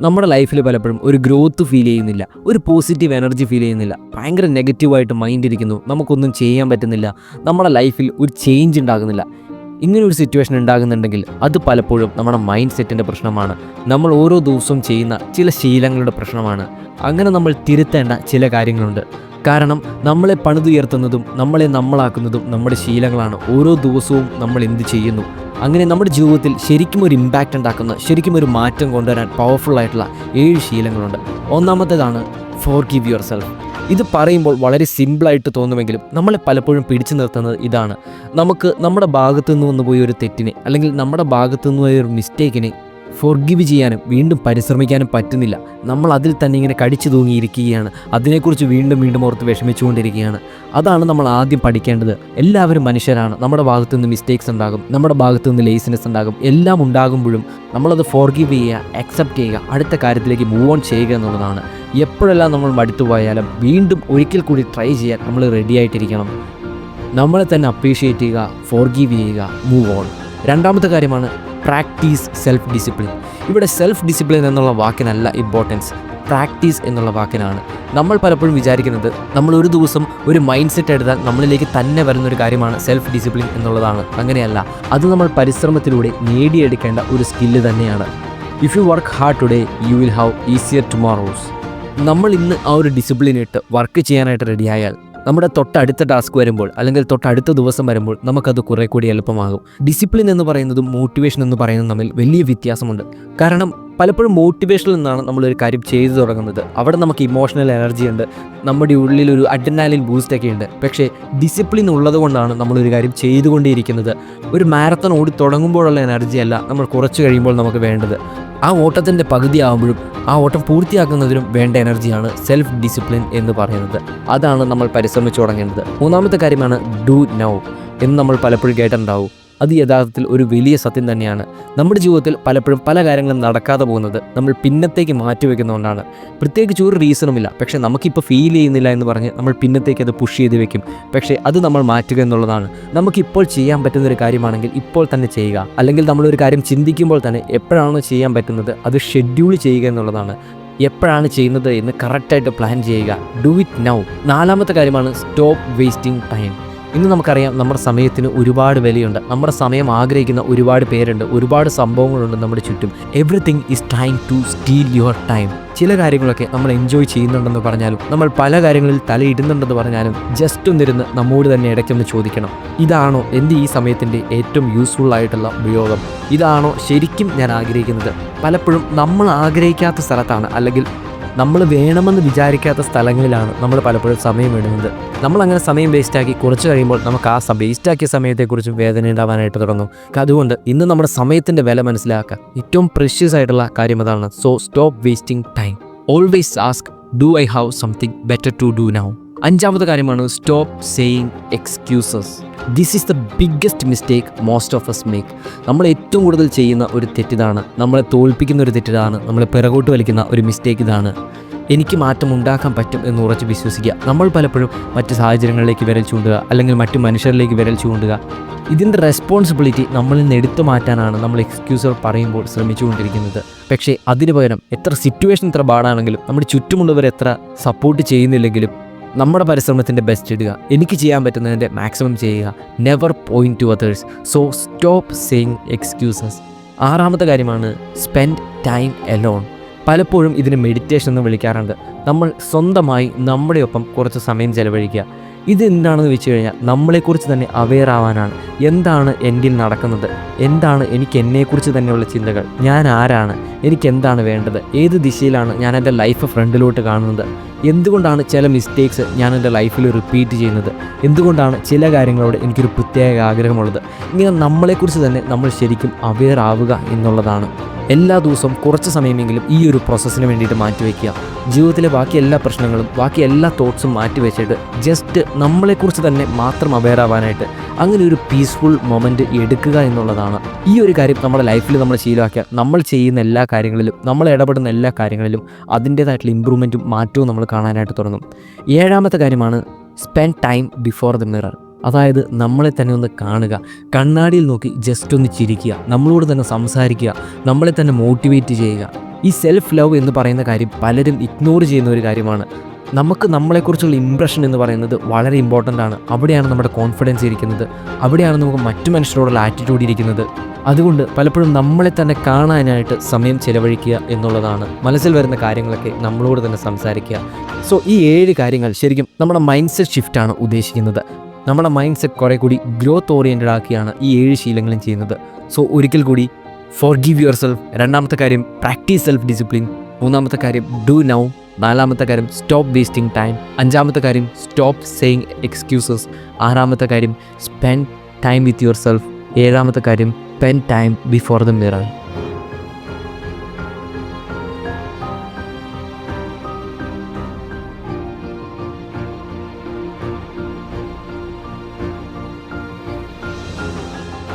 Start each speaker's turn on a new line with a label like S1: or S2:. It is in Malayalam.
S1: നമ്മുടെ ലൈഫിൽ പലപ്പോഴും ഒരു ഗ്രോത്ത് ഫീൽ ചെയ്യുന്നില്ല ഒരു പോസിറ്റീവ് എനർജി ഫീൽ ചെയ്യുന്നില്ല. ഭയങ്കര നെഗറ്റീവായിട്ട് മൈൻഡ് ഇരിക്കുന്നു നമുക്കൊന്നും ചെയ്യാൻ പറ്റുന്നില്ല നമ്മുടെ ലൈഫിൽ ഒരു ചേഞ്ച് ഉണ്ടാകുന്നില്ല. ഇങ്ങനെ ഒരു സിറ്റുവേഷൻ ഉണ്ടാകുന്നുണ്ടെങ്കിൽ അത് പലപ്പോഴും നമ്മുടെ മൈൻഡ് സെറ്റിന്റെ പ്രശ്നമാണ്. നമ്മൾ ഓരോ ദിവസവും ചെയ്യുന്ന ചില ശീലങ്ങളുടെ പ്രശ്നമാണ്. അങ്ങനെ നമ്മൾ തിരുത്തേണ്ട ചില കാര്യങ്ങളുണ്ട്. കാരണം നമ്മളെ പണിതുയർത്തുന്നതും നമ്മളെ നമ്മളാക്കുന്നതും നമ്മുടെ ശീലങ്ങളാണ്. ഓരോ ദിവസവും നമ്മൾ എന്ത് ചെയ്യുന്നു? അങ്ങനെ നമ്മുടെ ജീവിതത്തിൽ ശരിക്കും ഒരു ഇമ്പാക്റ്റ് ഉണ്ടാക്കുന്ന ശരിക്കും ഒരു മാറ്റം കൊണ്ടുവരാൻ പവർഫുൾ ആയിട്ടുള്ള ഏഴ് ശീലങ്ങളുണ്ട്. ഒന്നാമത്തേതാണ് ഫോർ ഗിവ് യുവർ സെൽഫ് ഇത് പറയുമ്പോൾ വളരെ സിമ്പിളായിട്ട് തോന്നുമെങ്കിലും നമ്മളെ പലപ്പോഴും പിടിച്ചു നിർത്തുന്നത് ഇതാണ്. നമുക്ക് നമ്മുടെ ഭാഗത്തു നിന്ന് വന്നു പോയ ഒരു തെറ്റിനെ അല്ലെങ്കിൽ നമ്മുടെ ഭാഗത്തു നിന്ന് പോയ ഒരു മിസ്റ്റേക്കിനെ ഫോർഗിവ് ചെയ്യാനും വീണ്ടും പരിശ്രമിക്കാനും പറ്റുന്നില്ല. നമ്മൾ അതിൽ തന്നെ ഇങ്ങനെ കടിച്ചു തൂങ്ങിയിരിക്കുകയാണ്. അതിനെക്കുറിച്ച് വീണ്ടും വീണ്ടും ഓർത്ത് വിഷമിച്ചുകൊണ്ടിരിക്കുകയാണ്. അതാണ് നമ്മൾ ആദ്യം പഠിക്കേണ്ടത്. എല്ലാവരും മനുഷ്യരാണ്. നമ്മുടെ ഭാഗത്തു നിന്ന് മിസ്റ്റേക്സ് ഉണ്ടാകും. നമ്മുടെ ഭാഗത്തു നിന്ന് ലേസിനെസ് ഉണ്ടാകും. എല്ലാം ഉണ്ടാകുമ്പോഴും നമ്മളത് ഫോർഗിവ് ചെയ്യുക അക്സെപ്റ്റ് ചെയ്യുക അടുത്ത കാര്യത്തിലേക്ക് മൂവ് ഓൺ ചെയ്യുക എന്നുള്ളതാണ്. എപ്പോഴെല്ലാം നമ്മൾ മടുത്തു പോയാലും വീണ്ടും ഒരിക്കൽ കൂടി ട്രൈ ചെയ്യാൻ നമ്മൾ റെഡി ആയിട്ടിരിക്കണം. നമ്മളെ തന്നെ അപ്രീഷിയേറ്റ് ചെയ്യുക ഫോർഗീവ് ചെയ്യുക മൂവ് ഓൺ രണ്ടാമത്തെ കാര്യമാണ് പ്രാക്ടീസ് സെൽഫ് ഡിസിപ്ലിൻ. ഇവിടെ സെൽഫ് ഡിസിപ്ലിൻ എന്നുള്ള വാക്കിനല്ല ഇമ്പോർട്ടൻസ്. പ്രാക്ടീസ് എന്നുള്ള വാക്കിനാണ്. നമ്മൾ പലപ്പോഴും വിചാരിക്കുന്നത് നമ്മൾ ഒരു ദിവസം ഒരു മൈൻഡ് സെറ്റ് എടുത്താൽ നമ്മളിലേക്ക് തന്നെ വരുന്ന ഒരു കാര്യമാണ് സെൽഫ് ഡിസിപ്ലിൻ എന്നുള്ളതാണ്. അങ്ങനെയല്ല. അത് നമ്മൾ പരിശ്രമത്തിലൂടെ നേടിയെടുക്കേണ്ട ഒരു സ്കില്ല് തന്നെയാണ്. If you work hard today you will have easier tomorrows നമ്മൾ ഇന്ന് ആ ഒരു ഡിസിപ്ലിൻ ഇട്ട് വർക്ക് ചെയ്യാനായിട്ട് റെഡിയായാൽ നമ്മുടെ തൊട്ടടുത്ത ടാസ്ക് വരുമ്പോൾ അല്ലെങ്കിൽ തൊട്ടടുത്ത ദിവസം വരുമ്പോൾ നമുക്കത് കുറെ കൂടി എളുപ്പമാകും. ഡിസിപ്ലിൻ എന്ന് പറയുന്നതും മോട്ടിവേഷൻ എന്ന് പറയുന്നതും തമ്മിൽ വലിയ വ്യത്യാസമുണ്ട്. കാരണം പലപ്പോഴും മോട്ടിവേഷനിൽ നിന്നാണ് നമ്മളൊരു കാര്യം ചെയ്തു തുടങ്ങുന്നത്. അവിടെ നമുക്ക് ഇമോഷണൽ എനർജി ഉണ്ട്. നമ്മുടെ ഉള്ളിൽ ഒരു അഡ്രിനാലിൻ ബൂസ്റ്റ് ഒക്കെ ഉണ്ട്. പക്ഷേ ഡിസിപ്ലിൻ ഉള്ളതുകൊണ്ടാണ് നമ്മളൊരു കാര്യം ചെയ്തുകൊണ്ടേയിരിക്കുന്നത്. ഒരു മാരത്തൺ ഓടി തുടങ്ങുമ്പോഴുള്ള എനർജി അല്ല നമ്മൾ കുറച്ച് കഴിയുമ്പോൾ നമുക്ക് വേണ്ടത്. ആ ഓട്ടത്തിന്റെ പകുതി ആകുമ്പോഴും ആ ഓട്ടം പൂർത്തിയാക്കുന്നതിനും വേണ്ട എനർജിയാണ് സെൽഫ് ഡിസിപ്ലിൻ എന്ന് പറയുന്നത്. അതാണ് നമ്മൾ പരിശ്രമിച്ചു തുടങ്ങേണ്ടത്. മൂന്നാമത്തെ കാര്യമാണ് ഡു നൗ എന്ന് നമ്മൾ പലപ്പോഴും കേട്ടിട്ടുണ്ടാവും. അത് യഥാർത്ഥത്തിൽ ഒരു വലിയ സത്യം തന്നെയാണ്. നമ്മുടെ ജീവിതത്തിൽ പലപ്പോഴും പല കാര്യങ്ങളും നടക്കാതെ പോകുന്നത് നമ്മൾ പിന്നത്തേക്ക് മാറ്റിവെക്കുന്നതുകൊണ്ടാണ് പ്രത്യേകിച്ച് ഒരു റീസണുമില്ല പക്ഷേ നമുക്കിപ്പോൾ ഫീൽ ചെയ്യുന്നില്ല എന്ന് പറഞ്ഞ് നമ്മൾ പിന്നത്തേക്ക് അത് പുഷ് ചെയ്ത് വെക്കും. പക്ഷേ അത് നമ്മൾ മാറ്റുക എന്നുള്ളതാണ്. നമുക്കിപ്പോൾ ചെയ്യാൻ പറ്റുന്ന ഒരു കാര്യമാണെങ്കിൽ ഇപ്പോൾ തന്നെ ചെയ്യുക. അല്ലെങ്കിൽ നമ്മളൊരു കാര്യം ചിന്തിക്കുമ്പോൾ തന്നെ എപ്പോഴാണോ ചെയ്യാൻ പറ്റുന്നത് അത് ഷെഡ്യൂൾ ചെയ്യുക എന്നുള്ളതാണ്. എപ്പോഴാണ് ചെയ്യുന്നത് എന്ന് കറക്റ്റായിട്ട് പ്ലാൻ ചെയ്യുക. ഡു ഇറ്റ് നൗ നാലാമത്തെ കാര്യമാണ് സ്റ്റോപ്പ് വേസ്റ്റിംഗ് ടൈം ഇന്ന് നമുക്കറിയാം നമ്മുടെ സമയത്തിന് ഒരുപാട് വിലയുണ്ട്. നമ്മുടെ സമയം ആഗ്രഹിക്കുന്ന ഒരുപാട് പേരുണ്ട്. ഒരുപാട് സംഭവങ്ങളുണ്ട് നമ്മുടെ ചുറ്റും. Everything is time to steal your time ചില കാര്യങ്ങളൊക്കെ നമ്മൾ എൻജോയ് ചെയ്യുന്നുണ്ടെന്ന് പറഞ്ഞാലും നമ്മൾ പല കാര്യങ്ങളിൽ തലയിടുന്നുണ്ടെന്ന് പറഞ്ഞാലും ജസ്റ്റ് ഒന്നിരുന്ന് നമ്മോട് തന്നെ ഇടയ്ക്കൊന്ന് ചോദിക്കണം. ഇതാണോ എന്റെ ഈ സമയത്തിന്റെ ഏറ്റവും യൂസ്ഫുൾ ആയിട്ടുള്ള ഉപയോഗം? ഇതാണോ ശരിക്കും ഞാൻ ആഗ്രഹിക്കുന്നത്? പലപ്പോഴും നമ്മൾ ആഗ്രഹിക്കാത്ത സ്ഥലത്താണ് അല്ലെങ്കിൽ നമ്മൾ വേണമെന്ന് വിചാരിക്കാത്ത സ്ഥലങ്ങളിലാണ് നമ്മൾ പലപ്പോഴും സമയം ഇടുന്നത് നമ്മൾ അങ്ങനെ സമയം വേസ്റ്റാക്കി കുറച്ച് കഴിയുമ്പോൾ നമുക്ക് ആ സമയം വേസ്റ്റാക്കിയ സമയത്തെക്കുറിച്ചും വേദന ഉണ്ടാവാനായിട്ട് തുടങ്ങും. അതുകൊണ്ട് ഇന്ന് നമ്മുടെ സമയത്തിന്റെ വില മനസ്സിലാക്കുക. ഏറ്റവും പ്രഷ്യസ് ആയിട്ടുള്ള കാര്യം അതാണ്. So stop wasting time always ask do I have something better to do now അഞ്ചാമത്തെ കാര്യമാണ് stop saying excuses. This is the biggest mistake most of us make നമ്മൾ ഏറ്റവും കൂടുതൽ ചെയ്യുന്ന ഒരു തെറ്റിതാണ് നമ്മളെ തോൽപ്പിക്കുന്ന ഒരു തെറ്റിതാണ് നമ്മളെ പിറകോട്ട് വലിക്കുന്ന ഒരു മിസ്റ്റേക്ക് ഇതാണ്. എനിക്ക് മാറ്റം ഉണ്ടാക്കാൻ പറ്റും എന്ന് ഉറച്ച് വിശ്വസിക്കുക. നമ്മൾ പലപ്പോഴും മറ്റ് സാഹചര്യങ്ങളിലേക്ക് വിരൽ ചൂണ്ടുക അല്ലെങ്കിൽ മറ്റു മനുഷ്യരിലേക്ക് വിരൽ ചൂണ്ടുക. ഇതിന്റെ റെസ്പോൺസിബിലിറ്റി നമ്മളിൽ നിന്ന് എടുത്തു മാറ്റാനാണ് നമ്മൾ എക്സ്ക്യൂസുകൾ പറയുമ്പോൾ ശ്രമിച്ചുകൊണ്ടിരിക്കുന്നത്. പക്ഷേ അതിന് പകരം എത്ര സിറ്റുവേഷൻ എത്ര പാടാണെങ്കിലും നമ്മുടെ ചുറ്റുമുള്ളവർ എത്ര സപ്പോർട്ട് ചെയ്യുന്നില്ലെങ്കിലും നമ്മുടെ പരിശ്രമത്തിന്റെ ബെസ്റ്റ് ഇടുക. എനിക്ക് ചെയ്യാൻ പറ്റുന്നതിന്റെ മാക്സിമം ചെയ്യുക. Never point to others so stop saying excuses ആറാമത്തെ കാര്യമാണ് സ്പെൻഡ് ടൈം എലോൺ പലപ്പോഴും ഇതിന് മെഡിറ്റേഷൻ എന്ന് വിളിക്കാറുണ്ട്. നമ്മൾ സ്വന്തമായി നമ്മുടെ ഒപ്പം കുറച്ച് സമയം ചെലവഴിക്കുക. ഇത് എന്താണെന്ന് വെച്ച് കഴിഞ്ഞാൽ നമ്മളെക്കുറിച്ച് തന്നെ അവെയർ ആവാനാണ്. എന്താണ് എന്റെ നടക്കുന്നത്? എന്താണ് എനിക്ക് എന്നെക്കുറിച്ച് തന്നെയുള്ള ചിന്തകൾ? ഞാൻ ആരാണ്? എനിക്ക് എന്താണ് വേണ്ടത്? ഏത് ദിശയിലാണ് ഞാൻ എന്റെ ലൈഫ് ഫ്രണ്ടിലോട്ട് കാണുന്നത്? എന്തുകൊണ്ടാണ് ചില മിസ്റ്റേക്സ് ഞാൻ എന്റെ ലൈഫിൽ റിപ്പീറ്റ് ചെയ്യുന്നത്? എന്തുകൊണ്ടാണ് ചില കാര്യങ്ങളോട് എനിക്കൊരു പ്രത്യേക ആഗ്രഹമുള്ളത്? ഇങ്ങനെ നമ്മളെക്കുറിച്ച് തന്നെ നമ്മൾ ശരിക്കും അവെയർ ആവുക എന്നുള്ളതാണ് എല്ലാ ദിവസവും കുറച്ച് സമയമെങ്കിലും ഈ ഒരു പ്രോസസ്സിന് വേണ്ടിയിട്ട് മാറ്റിവെക്കുക ജീവിതത്തിലെ ബാക്കി എല്ലാ പ്രശ്നങ്ങളും ബാക്കി എല്ലാ തോട്ട്സും മാറ്റിവെച്ചിട്ട് ജസ്റ്റ് നമ്മളെക്കുറിച്ച് തന്നെ മാത്രം അവെയർ ആവാനായിട്ട് അങ്ങനെ ഒരു പീസ്ഫുൾ മൊമെന്റ് എടുക്കുക എന്നുള്ളതാണ്. ഈ ഒരു കാര്യം നമ്മുടെ ലൈഫിൽ നമ്മൾ ശീലമാക്കിയാൽ നമ്മൾ ചെയ്യുന്ന എല്ലാ കാര്യങ്ങളിലും നമ്മൾ ഇടപെടുന്ന എല്ലാ കാര്യങ്ങളിലും അതിന്റേതായിട്ടുള്ള ഇമ്പ്രൂവ്മെന്റും മാറ്റവും നമ്മൾ കാണാനായിട്ട് തുടങ്ങും. ഏഴാമത്തെ കാര്യമാണ് spend time before the mirror അതായത് നമ്മളെ തന്നെ ഒന്ന് കാണുക. കണ്ണാടിയിൽ നോക്കി ജസ്റ്റ് ഒന്ന് ചിരിക്കുക. നമ്മളോട് തന്നെ സംസാരിക്കുക. നമ്മളെ തന്നെ മോട്ടിവേറ്റ് ചെയ്യുക. ഈ സെൽഫ് ലവ് എന്ന് പറയുന്ന കാര്യം പലരും ഇഗ്നോർ ചെയ്യുന്ന ഒരു കാര്യമാണ്. നമുക്ക് നമ്മളെക്കുറിച്ചുള്ള ഇമ്പ്രഷൻ എന്ന് പറയുന്നത് വളരെ ഇമ്പോർട്ടന്റ് ആണ്. അവിടെയാണ് നമ്മുടെ കോൺഫിഡൻസ് ഇരിക്കുന്നത്. അവിടെയാണ് നമുക്ക് മറ്റു മനുഷ്യരോടുള്ള ആറ്റിറ്റ്യൂഡ് ഇരിക്കുന്നത്. അതുകൊണ്ട് പലപ്പോഴും നമ്മളെ തന്നെ കാണാനായിട്ട് സമയം ചിലവഴിക്കുക എന്നുള്ളതാണ്. മനസ്സിൽ വരുന്ന കാര്യങ്ങളൊക്കെ നമ്മളോട് തന്നെ സംസാരിക്കുക. സോ ഈ ഏഴ് കാര്യങ്ങൾ ശരിക്കും നമ്മുടെ മൈൻഡ് സെറ്റ് ഷിഫ്റ്റാണ് ഉദ്ദേശിക്കുന്നത്. നമ്മുടെ മൈൻഡ് സെറ്റ് കുറേ കൂടി ഗ്രോത്ത് ഓറിയന്റഡ് ആക്കിയാണ് ഈ ഏഴ് ശീലങ്ങളും ചെയ്യുന്നത്. സോ ഒരിക്കൽ കൂടി ഫോർ ഗീവ് യുവർ സെൽഫ് രണ്ടാമത്തെ കാര്യം പ്രാക്ടീസ് സെൽഫ് ഡിസിപ്ലിൻ മൂന്നാമത്തെ കാര്യം ഡു നൗ നാലാമത്തെ കാര്യം സ്റ്റോപ്പ് വേസ്റ്റിംഗ് ടൈം അഞ്ചാമത്തെ കാര്യം സ്റ്റോപ്പ് സെയിങ് എക്സ്ക്യൂസസ് ആറാമത്തെ കാര്യം spend time with yourself ഏഴാമത്തെ കാര്യം spend time before the mirror